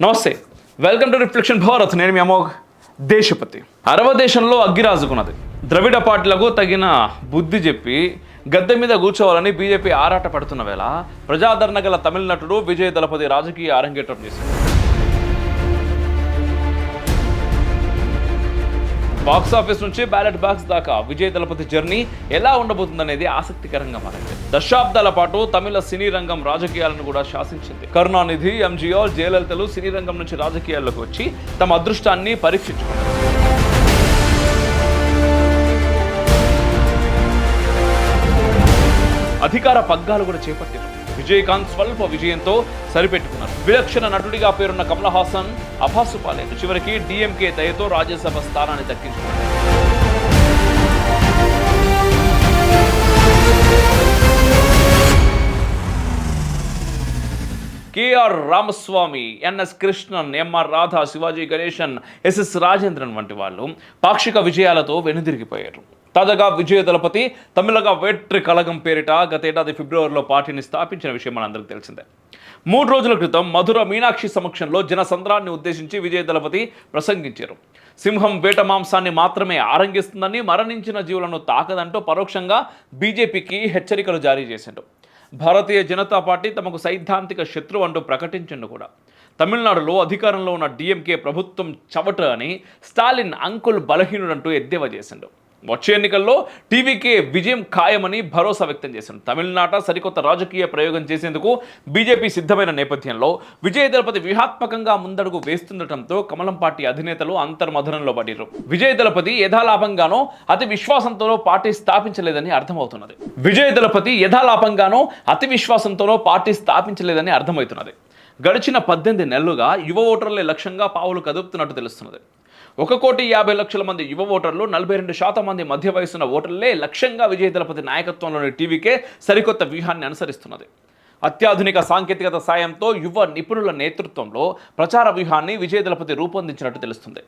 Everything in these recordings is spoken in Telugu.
నమస్తే. వెల్కమ్ టు రిఫ్లెక్షన్ భారత్ నేను మీ అమోఘ్ దేశపతి. అరవ దేశంలో అగ్గిరాజుకున్నది ద్రవిడ పార్టీలకు తగిన బుద్ధి చెప్పి గద్దె మీద కూర్చోవాలని బీజేపీ ఆరాట పడుతున్న వేళ ప్రజాదరణ గల తమిళ నటుడు విజయ్ దళపతి రాజకీయ అరంగేట్రం చేశారు బాక్స్ ఆఫీస్ నుంచి బ్యాలెట్ బాక్స్ దాకా విజయ్ దళపతి జర్నీ ఎలా ఉండబోతుందనేది ఆసక్తికరంగా మారింది. దశాబ్దాల పాటు తమిళ సినీ రంగం రాజకీయాలను కూడా శాసించింది. కరుణానిధి ఎంజీఆర్ జయలలితలు సినీ రంగం నుంచి రాజకీయాల్లోకి వచ్చి తమ అదృష్టాన్ని పరీక్షించుకున్నారు. అధికార పగ్గాలు కూడా చేపట్టారు విజయకాంత్ స్వల్ప విజయంతో సరిపెట్టుకున్నారు. విలక్షణ నటుడిగా పేరున్న కమల్ హాసన్ అభాసు పాలేదు చివరికి డిఎంకే దయతో రాజ్యసభ స్థానాన్ని దక్కించుకున్నారు. KR Ramaswamy NS Krishnan MR Radha Sivaji Ganesan SS Rajendran వంటి వాళ్ళు పాక్షిక విజయాలతో వెనుదిరిగిపోయారు. తాజాగా విజయ దళపతి తమిళగా వేట్రి కలగం పేరిట గతేడాది ఫిబ్రవరిలో పార్టీని స్థాపించిన విషయం మనందరికీ తెలిసిందే. మూడు రోజుల క్రితం మధుర మీనాక్షి సమక్షంలో జనసంద్రాన్ని ఉద్దేశించి విజయ దళపతి ప్రసంగించారు. సింహం వేట మాంసాన్ని మాత్రమే ఆరంగిస్తుందని మరణించిన జీవులను తాకదంటూ పరోక్షంగా బీజేపీకి హెచ్చరికలు జారీ చేసిండు. భారతీయ జనతా పార్టీ తమకు సైద్ధాంతిక శత్రువు అంటూ ప్రకటించిండు కూడా. తమిళనాడులో అధికారంలో ఉన్న డిఎంకే ప్రభుత్వం చవట అని స్టాలిన్ అంకుల్ బలహీనుడంటూ ఎద్దేవా చేసిండు. వచ్చే ఎన్నికల్లో టీవీకే విజయం ఖాయమని భరోసా వ్యక్తం చేశారు. తమిళనాట సరికొత్త రాజకీయ ప్రయోగం చేసేందుకు బీజేపీ సిద్ధమైన నేపథ్యంలో విజయ దళపతి వ్యూహాత్మకంగా ముందడుగు వేస్తుండటంతో కమలం పార్టీ అధినేతలు అంతర్మథనంలో పడిరు విజయ దళపతి యథాలాభంగానో అతి విశ్వాసంతోనో పార్టీ స్థాపించలేదని అర్థమవుతున్నది. విజయ దళపతి యథాలాభంగానో అతి విశ్వాసంతోనో పార్టీ స్థాపించలేదని అర్థమవుతున్నది. గడిచిన పద్దెనిమిది నెలలుగా యువ ఓటర్లే లక్ష్యంగా పావులు కదుపుతున్నట్టు తెలుస్తున్నది. ఒక కోటి యాభై లక్షల మంది యువ ఓటర్లు నలభై రెండు శాతం మంది మధ్య వయసున్న ఓటర్లే లక్ష్యంగా విజయ దళపతి నాయకత్వంలోని టీవీకే సరికొత్త వ్యూహాన్ని అనుసరిస్తున్నది. అత్యాధునిక సాంకేతికత సాయంతో యువ నిపుణుల నేతృత్వంలో ప్రచార వ్యూహాన్ని విజయ దళపతి రూపొందించినట్టు తెలుస్తుంది.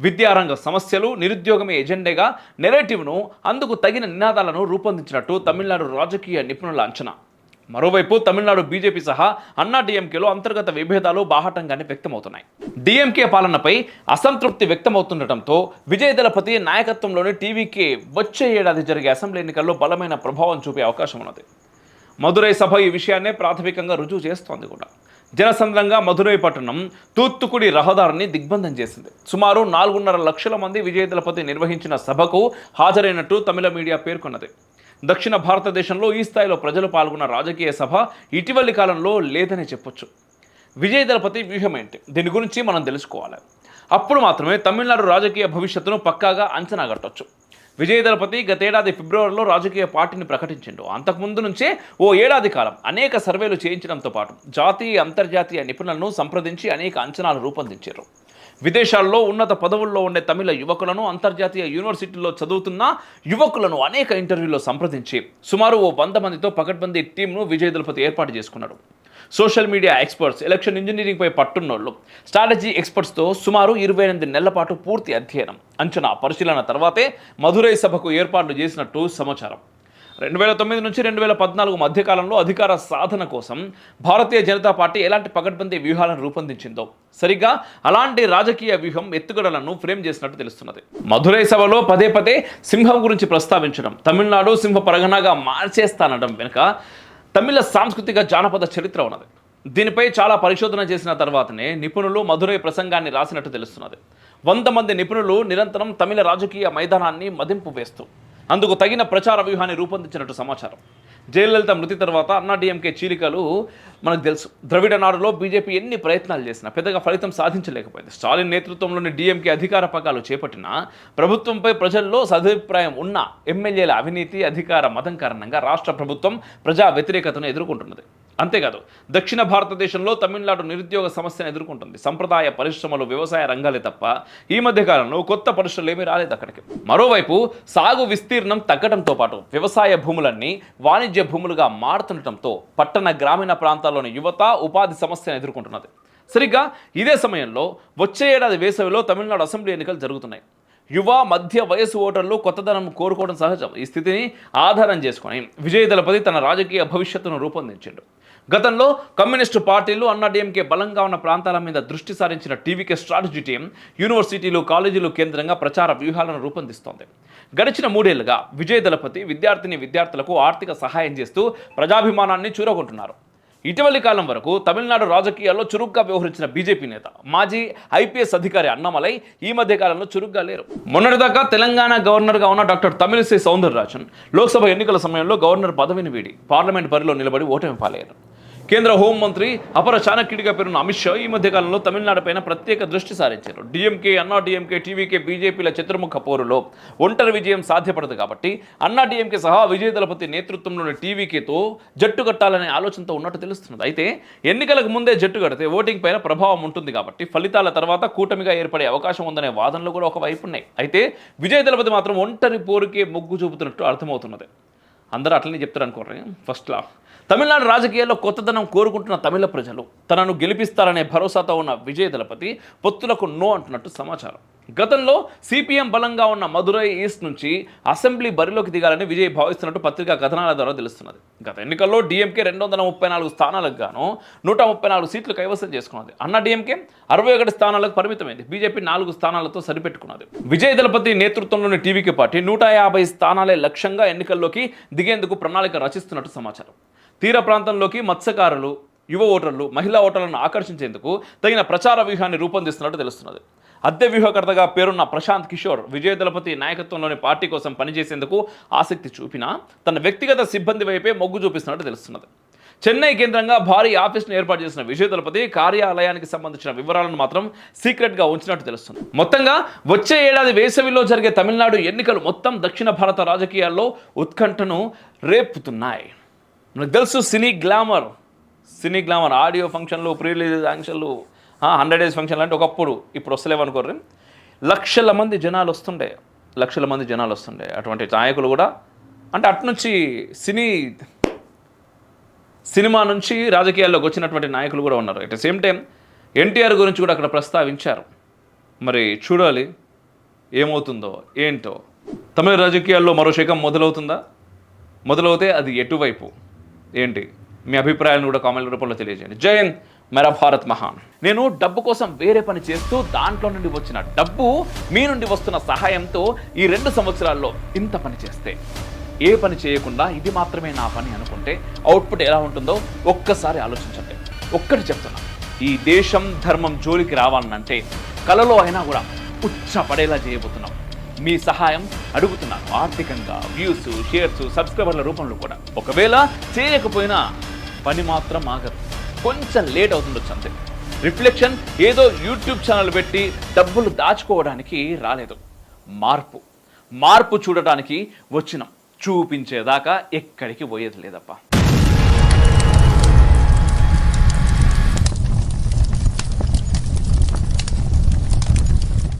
విద్యారంగ సమస్యలు నిరుద్యోగమే ఎజెండాగా నెరేటివ్ను అందుకు తగిన నినాదాలను రూపొందించినట్టు తమిళనాడు రాజకీయ నిపుణుల అంచనా. మరోవైపు తమిళనాడు బీజేపీ సహా అన్నా డిఎంకేలో అంతర్గత విభేదాలు బాహటంగానే వ్యక్తమవుతున్నాయి. డిఎంకే పాలనపై అసంతృప్తి వ్యక్తమవుతుండటంతో విజయ దళపతి నాయకత్వంలోని టీవీకే వచ్చే ఏడాది జరిగే అసెంబ్లీ ఎన్నికల్లో బలమైన ప్రభావం చూపే అవకాశం ఉన్నది. మదురై సభ ఈ విషయాన్నే ప్రాథమికంగా రుజువు చేస్తోంది కూడా. జనసంద్రంగా మధురై పట్టణం తూత్తుకుడి రహదారిని దిగ్బంధం చేసింది. సుమారు నాలుగున్నర లక్షల మంది విజయ దళపతి నిర్వహించిన సభకు హాజరైనట్టు తమిళ మీడియా పేర్కొన్నది. దక్షిణ భారతదేశంలో ఈ స్థాయిలో ప్రజలు పాల్గొన్న రాజకీయ సభ ఇటీవలి కాలంలో లేదని చెప్పొచ్చు. విజయ దళపతి వ్యూహం ఏంటి? దీని గురించి మనం తెలుసుకోవాలి. అప్పుడు మాత్రమే తమిళనాడు రాజకీయ భవిష్యత్తును పక్కాగా అంచనా కట్టొచ్చు. విజయ దళపతి గతేడాది ఫిబ్రవరిలో రాజకీయ పార్టీని ప్రకటించిండు. అంతకుముందు నుంచే ఓ ఏడాది కాలం అనేక సర్వేలు చేయించడంతో పాటు జాతీయ అంతర్జాతీయ నిపుణులను సంప్రదించి అనేక అంచనాలు రూపొందించారు. విదేశాల్లో ఉన్నత పదవుల్లో ఉండే తమిళ యువకులను అంతర్జాతీయ యూనివర్సిటీల్లో చదువుతున్న యువకులను అనేక ఇంటర్వ్యూల్లో సంప్రదించి సుమారు ఓ వంద మందితో పకడ్బందీ టీంను విజయ దళపతి ఏర్పాటు చేసుకున్నాడు. సోషల్ మీడియా ఎక్స్పర్ట్స్ ఎలక్షన్ ఇంజనీరింగ్పై పట్టున్నోళ్ళు స్ట్రాటజీ ఎక్స్పర్ట్స్తో సుమారు ఇరవై ఎనిమిది నెలల పాటు పూర్తి అధ్యయనం. అంచనా పరిశీలన తర్వాతే మధురై సభకు ఏర్పాట్లు చేసినట్టు సమాచారం. రెండు వేల తొమ్మిది నుంచి రెండు వేల పద్నాలుగు మధ్యకాలంలో అధికార సాధన కోసం భారతీయ జనతా పార్టీ ఎలాంటి పకడ్బందీ వ్యూహాలను రూపొందించిందో. సరిగ్గా అలాంటి రాజకీయ వ్యూహం ఎత్తుగడలను ఫ్రేమ్ చేసినట్టు తెలుస్తున్నది. మధురై సభలో పదే పదే సింహం గురించి ప్రస్తావించడం తమిళనాడు సింహ పరగణగా మార్చేస్తానడం వెనుక తమిళ సాంస్కృతిక జానపద చరిత్ర ఉన్నది. దీనిపై చాలా పరిశోధన చేసిన తర్వాతనే నిపుణులు మధురై ప్రసంగాన్ని రాసినట్టు తెలుస్తున్నది. వంద మంది నిపుణులు నిరంతరం తమిళ రాజకీయ మైదానాన్ని మదింపు వేస్తూ అందుకు తగిన ప్రచార వ్యూహాన్ని రూపొందించినట్టు సమాచారం. జయలలిత మృతి తర్వాత అన్నా డిఎంకే చీలికలు మనకు తెలుసు. ద్రవిడ నాడులో బీజేపీ ఎన్ని ప్రయత్నాలు చేసినా పెద్దగా ఫలితం సాధించలేకపోయింది. స్టాలిన్ నేతృత్వంలోని డిఎంకే అధికార పగాలు చేపట్టినా ప్రభుత్వంపై ప్రజల్లో సదభిప్రాయం ఉన్న ఎమ్మెల్యేల అవినీతి అధికార మతం కారణంగా రాష్ట్ర ప్రభుత్వం ప్రజా వ్యతిరేకతను ఎదుర్కొంటున్నది. అంతేకాదు దక్షిణ భారతదేశంలో తమిళనాడు నిరుద్యోగ సమస్యను ఎదుర్కొంటుంది. సంప్రదాయ పరిశ్రమలు వ్యవసాయ రంగాలే తప్ప ఈ మధ్య కాలంలో కొత్త పరిశ్రమలు ఏమీ రాలేదు అక్కడికి. మరోవైపు సాగు విస్తీర్ణం తగ్గడంతో పాటు వ్యవసాయ భూములన్నీ వాణిజ్య భూములుగా మారుతుండటంతో పట్టణ గ్రామీణ ప్రాంతాల్లోని యువత ఉపాధి సమస్యను ఎదుర్కొంటున్నది. సరిగ్గా ఇదే సమయంలో వచ్చే ఏడాది వేసవిలో తమిళనాడు అసెంబ్లీ ఎన్నికలు జరుగుతున్నాయి. యువ మధ్య వయసు ఓటర్లు కొత్తదనం కోరుకోవడం సహజం. ఈ స్థితిని ఆధారం చేసుకుని విజయ దళపతి తన రాజకీయ భవిష్యత్తును రూపొందించిండు. గతంలో కమ్యూనిస్టు పార్టీలు అన్నాడీఎంకే బలంగా ఉన్న ప్రాంతాల మీద దృష్టి సారించిన టీవీకే స్ట్రాటజీ టీం యూనివర్సిటీలు కాలేజీలు కేంద్రంగా ప్రచార వ్యూహాలను రూపొందిస్తోంది. గడిచిన మూడేళ్ళుగా విజయ దళపతి విద్యార్థిని విద్యార్థులకు ఆర్థిక సహాయం చేస్తూ ప్రజాభిమానాన్ని చూరగొంటున్నారు. ఇటీవలి కాలం వరకు తమిళనాడు రాజకీయాల్లో చురుగ్గా వ్యవహరించిన బీజేపీ నేత మాజీ ఐపీఎస్ అధికారి అన్నమలై ఈ మధ్య కాలంలో చురుగ్గా లేరు. మొన్నటిదాకా తెలంగాణ గవర్నర్గా ఉన్న డాక్టర్ తమిళిసై సౌందరరాజన్ లోక్సభ ఎన్నికల సమయంలో గవర్నర్ పదవిని వీడి పార్లమెంట్ బరిలో నిలబడి ఓటమి పాలయ్యారు. కేంద్ర హోంమంత్రి అపర చాణక్యుడిగా పేరున్న అమిత్ షా ఈ మధ్యకాలంలో తమిళనాడు పైన ప్రత్యేక దృష్టి సారించారు. డిఎంకే అన్నా డిఎంకే టీవీకే బీజేపీల చతుర్ముఖ పోరులో ఒంటరి విజయం సాధ్యపడదు కాబట్టి అన్నా డిఎంకే సహా విజయ దళపతి నేతృత్వంలోని టీవీకేతో జట్టు కట్టాలనే ఆలోచనతో ఉన్నట్టు తెలుస్తున్నది. అయితే ఎన్నికలకు ముందే జట్టు కడితే ఓటింగ్ పైన ప్రభావం ఉంటుంది కాబట్టి ఫలితాల తర్వాత కూటమిగా ఏర్పడే అవకాశం ఉందనే వాదనలు కూడా ఒకవైపు ఉన్నాయి. అయితే విజయ దళపతి మాత్రం ఒంటరి పోరుకే మొగ్గు చూపుతున్నట్టు అర్థమవుతున్నది. అందరూ అట్లనే చెప్తారు ఫస్ట్ ఫస్ట్లా తమిళనాడు రాజకీయాల్లో కొత్తదనం కోరుకుంటున్న తమిళ ప్రజలు తనను గెలిపిస్తారనే భరోసాతో ఉన్న విజయ దళపతి పొత్తులకు నో అంటున్నట్టు సమాచారం. గతంలో సిపిఎం బలంగా ఉన్న మధురై ఈస్ట్ నుంచి అసెంబ్లీ బరిలోకి దిగాలని విజయ్ భావిస్తున్నట్టు పత్రికా కథనాల ద్వారా తెలుస్తున్నది. గత ఎన్నికల్లో డిఎంకే రెండు వందల ముప్పై నాలుగు స్థానాలకు గాను నూట ముప్పై నాలుగు సీట్లు కైవసం చేసుకున్నది. అన్న డిఎంకే అరవై ఒకటి స్థానాలకు పరిమితమైంది. బీజేపీ నాలుగు స్థానాలతో సరిపెట్టుకున్నది. విజయ్ దళపతి నేతృత్వంలోని టీవీకే పార్టీ నూట యాభై స్థానాలే లక్ష్యంగా ఎన్నికల్లోకి దిగేందుకు ప్రణాళిక రచిస్తున్నట్టు సమాచారం. తీర ప్రాంతంలోకి మత్స్యకారులు యువ ఓటర్లు మహిళా ఓటర్లను ఆకర్షించేందుకు తగిన ప్రచార వ్యూహాన్ని రూపొందిస్తున్నట్టు తెలుస్తున్నది. అద్దె వ్యూహకర్తగా పేరున్న ప్రశాంత్ కిషోర్ విజయ దళపతి నాయకత్వంలోని పార్టీ కోసం పనిచేసేందుకు ఆసక్తి చూపినా తన వ్యక్తిగత సిబ్బంది వైపే మొగ్గు చూపిస్తున్నట్టు తెలుస్తున్నది. చెన్నై కేంద్రంగా భారీ ఆఫీస్ను ఏర్పాటు చేసిన విజయ దళపతి కార్యాలయానికి సంబంధించిన వివరాలను మాత్రం సీక్రెట్గా ఉంచినట్టు తెలుస్తుంది. మొత్తంగా వచ్చే ఏడాది వేసవిలో జరిగే తమిళనాడు ఎన్నికలు మొత్తం దక్షిణ భారత రాజకీయాల్లో ఉత్కంఠను రేపుతున్నాయి. మనకు తెలుసు cine glamour. Cine glamour audio ఫంక్షన్లు ప్రీ రిలీజ్ ఫంక్షన్లు హండ్రెడ్ డేస్ ఫంక్షన్లు అంటే ఒకప్పుడు ఇప్పుడు వస్తలేవనుకోర్రి. లక్షల మంది జనాలు వస్తుండే. లక్షల మంది జనాలు వస్తుండే. అటువంటి నాయకులు కూడా అంటే అట్నుంచి సినీ సినిమా నుంచి రాజకీయాల్లోకి వచ్చినటువంటి నాయకులు కూడా ఉన్నారు. At the same time NTR గురించి కూడా అక్కడ ప్రస్తావించారు. మరి చూడాలి ఏమవుతుందో ఏంటో. తమిళ రాజకీయాల్లో మరో శకం మొదలవుతుందా? మొదలవుతే అది ఎటువైపు? ఏంటి? మీ అభిప్రాయాలను కూడా కామెంట్ రూపంలో తెలియజేయండి. జై హింద్! మెరా భారత్ మహాన్. నేను డబ్బు కోసం వేరే పని చేస్తూ దాంట్లో నుండి వచ్చిన డబ్బు మీ నుండి వస్తున్న సహాయంతో ఈ రెండు సంవత్సరాల్లో ఇంత పని చేస్తే. ఏ పని చేయకుండా ఇది మాత్రమే నా పని అనుకుంటే అవుట్పుట్ ఎలా ఉంటుందో ఒక్కసారి ఆలోచించండి. ఒక్కటి చెప్తున్నా ఈ దేశం ధర్మం జోలికి రావాలనంటే కలలో అయినా కూడా ఉచ్చపడేలా చేయబోతున్నాం. మీ సహాయం అడుగుతున్నాను ఆర్థికంగా వ్యూస్ షేర్స్ సబ్స్క్రైబర్ల రూపంలో కూడా. ఒకవేళ చేయకపోయినా పని మాత్రం ఆగదు. కొంచెం లేట్ అవుతుండొచ్చు అంతే. రిఫ్లెక్షన్ ఏదో యూట్యూబ్ ఛానల్ పెట్టి డబ్బులు దాచుకోవడానికి రాలేదు. మార్పు. మార్పు చూడటానికి వచ్చినాం. చూపించేదాకా ఎక్కడికి పోయేది లేదప్పా.